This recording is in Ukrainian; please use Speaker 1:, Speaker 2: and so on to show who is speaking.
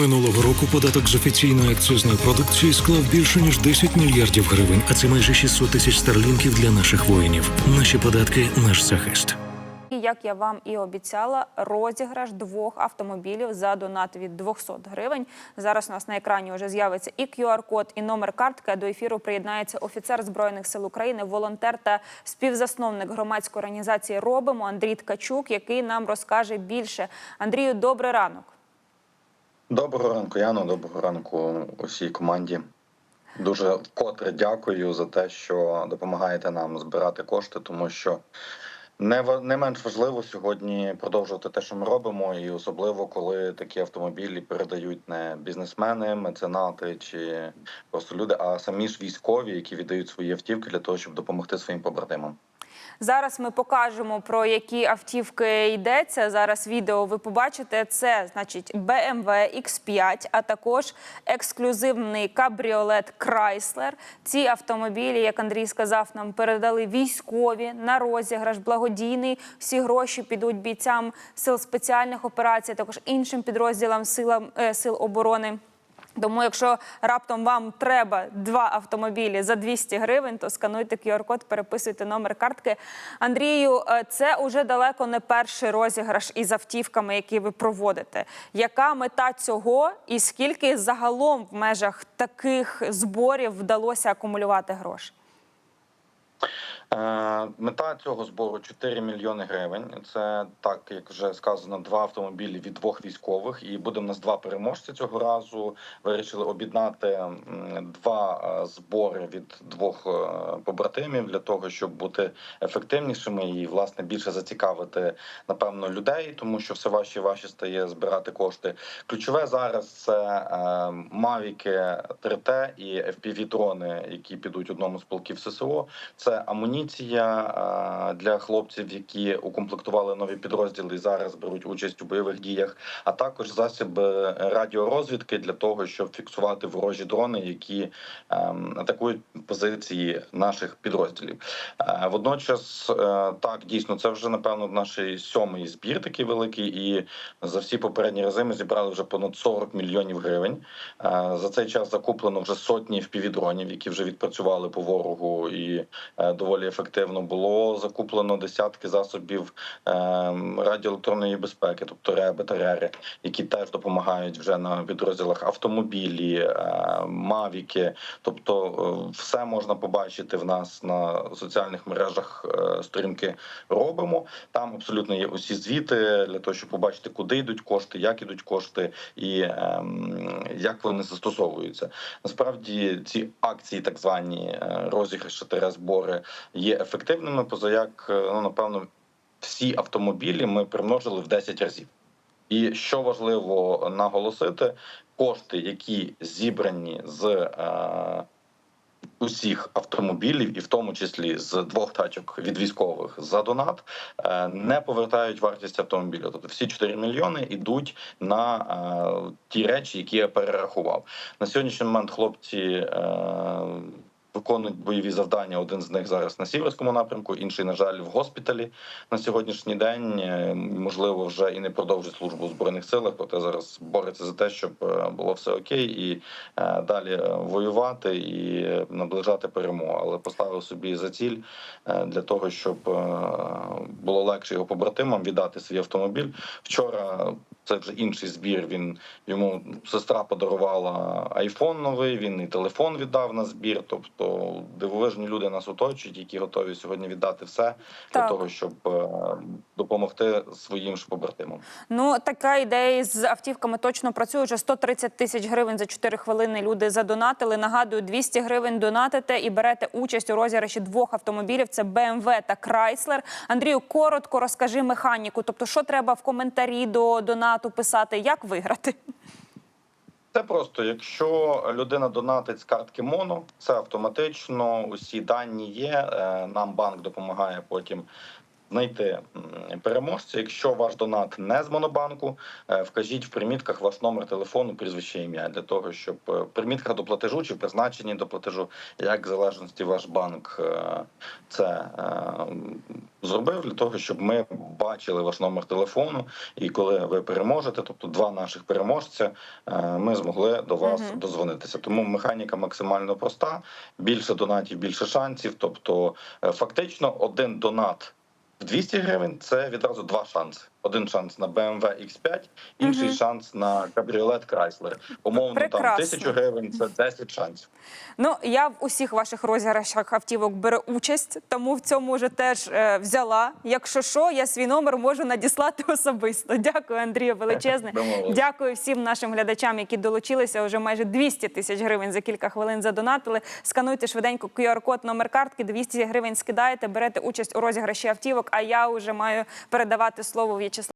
Speaker 1: Минулого року податок з офіційної акцизної продукції склав більше ніж 10 мільярдів гривень, а це майже 600 тисяч старлінків для наших воїнів. Наші податки наш захист.
Speaker 2: Як я вам і обіцяла, розіграш двох автомобілів за донат від 200 гривень. Зараз у нас на екрані вже з'явиться і QR-код, і номер картки. До ефіру приєднається офіцер збройних сил України, волонтер та співзасновник громадської організації Робимо Андрій Ткачук, який нам розкаже більше. Андрію, добрий ранок.
Speaker 3: Доброго ранку, Яно. Доброго ранку усій команді. Дуже вкотре дякую за те, що допомагаєте нам збирати кошти, тому що не не менш важливо сьогодні продовжувати те, що ми робимо, і особливо коли такі автомобілі передають не бізнесмени, меценати чи просто люди, а самі ж військові, які віддають свої автівки для того, щоб допомогти своїм побратимам.
Speaker 2: Зараз ми покажемо про які автівки йдеться. Зараз відео ви побачите. Це значить BMW X5, а також ексклюзивний кабріолет Chrysler. Ці автомобілі, як Андрій сказав, нам передали військові на розіграш, благодійний. Всі гроші підуть бійцям сил спеціальних операцій, також іншим підрозділам е, сил оборони. Тому, якщо раптом вам треба два автомобілі за 200 гривень, то скануйте QR-код, переписуйте номер картки. Андрію, е, це уже далеко не перший розіграш із автівками, які ви проводите. Яка мета цього і скільки загалом в межах таких зборів вдалося акумулювати грошей?
Speaker 3: Е, Мета цього збору 4 мільйони гривень. Це так, як вже сказано, два автомобілі від двох військових, і буде в нас два переможці цього разу. Вирішили об'єднати два е, збори від двох е, побратимів для того, щоб бути ефективнішими і власне більше зацікавити напевно людей, тому що все важче і важче стає збирати кошти. Ключове зараз це мавіки 3T і fpv дрони, які підуть одному з полків ССО. Це амуніція е, для хлопців, які укомплектували нові підрозділи і зараз беруть участь у бойових діях, а також засоби радіорозвідки для того, щоб фіксувати ворожі дрони, які ем, атакують позиції наших підрозділів. Е, Водночас, е, так дійсно, це вже напевно наш сьомий збір такий великий, і за всі попередні рази ми зібрали вже понад 40 мільйонів гривень. Е, За цей час закуплено вже сотні впівдронів, які вже відпрацювали по ворогу і е, доволі ефективно було закуплено десятки засобів ем, радіоелектронної безпеки, тобто реби та рери, які теж допомагають вже на підрозділах автомобілі, е, мавіки. Тобто, е, все можна побачити в нас на соціальних мережах. е, Сторінки робимо. Там абсолютно є усі звіти для того, щоб побачити, куди йдуть кошти, як ідуть кошти і ем, як вони застосовуються. Насправді ці акції, так звані розіграші та збори, є ефективними. Позаяк, е, ну напевно, всі автомобілі ми примножили в 10 разів. І що важливо наголосити, кошти, які зібрані з е, усіх автомобілів, і в тому числі з двох тачок від військових за донат, е, не повертають вартість автомобіля. Тобто всі 4 мільйони йдуть на е, ті речі, які я перерахував. На сьогоднішній момент хлопці. Е, Виконують бойові завдання. Один з них зараз на сіверському напрямку, інший, на жаль, в госпіталі на сьогоднішній день. Е, Можливо, вже і не продовжить службу у збройних силах, проте зараз бореться за те, щоб е, було все окей, і е, далі воювати і наближати перемогу. Але поставив собі за ціль для того, щоб було легше його побратимам віддати свій автомобіль. Вчора це вже інший збір. Він йому сестра подарувала айфон новий. Він і телефон віддав на збір. Тобто дивовижні люди нас оточують, які готові сьогодні віддати все для того, щоб е, допомогти своїм ж побратимам.
Speaker 2: Ну, така ідея з автівками точно працює. Вже 130 тисяч гривень за 4 хвилини люди задонатили. Нагадую, 200 гривень донатите і берете участь у розіграші двох автомобілів. Це BMW та Chrysler. Андрію, коротко розкажи механіку. Тобто, що треба в коментарі до донату писати, як виграти?
Speaker 3: Це просто, якщо людина донатить з картки МОНО, це автоматично. Усі дані є. е, Нам банк допомагає потім знайти переможця. Якщо ваш донат не з монобанку, е, вкажіть в примітках ваш номер телефону, прізвище ім'я для того, щоб е, в примітках до платежу чи призначенні до платежу, як в залежності ваш банк е, це зробив, для того, щоб ми бачили ваш номер телефону, і коли ви переможете, тобто два наших переможця, ми змогли до вас
Speaker 2: Мгм.
Speaker 3: дозвонитися. Тому механіка максимально проста. Більше донатів, більше шансів. Тобто, фактично, один донат 200 гривень це відразу два шанси. Один шанс на BMW X5, інший
Speaker 2: Мгм.
Speaker 3: шанс на кабріолет Chrysler. Умовно, там тисячу гривень це 10 шансів.
Speaker 2: Ну я в усіх ваших розіграшах автівок беру участь, тому в цьому вже теж е, взяла. Якщо що, я свій номер можу надіслати особисто. Дякую, Андрію, величезне. Дякую всім нашим глядачам, які долучилися. Вже майже 200 тисяч гривень за кілька хвилин задонатили. Скануйте швиденько QR-код, номер картки, 200 гривень скидаєте, берете участь у розіграші автівок. А я вже маю передавати слово В'ячеславу.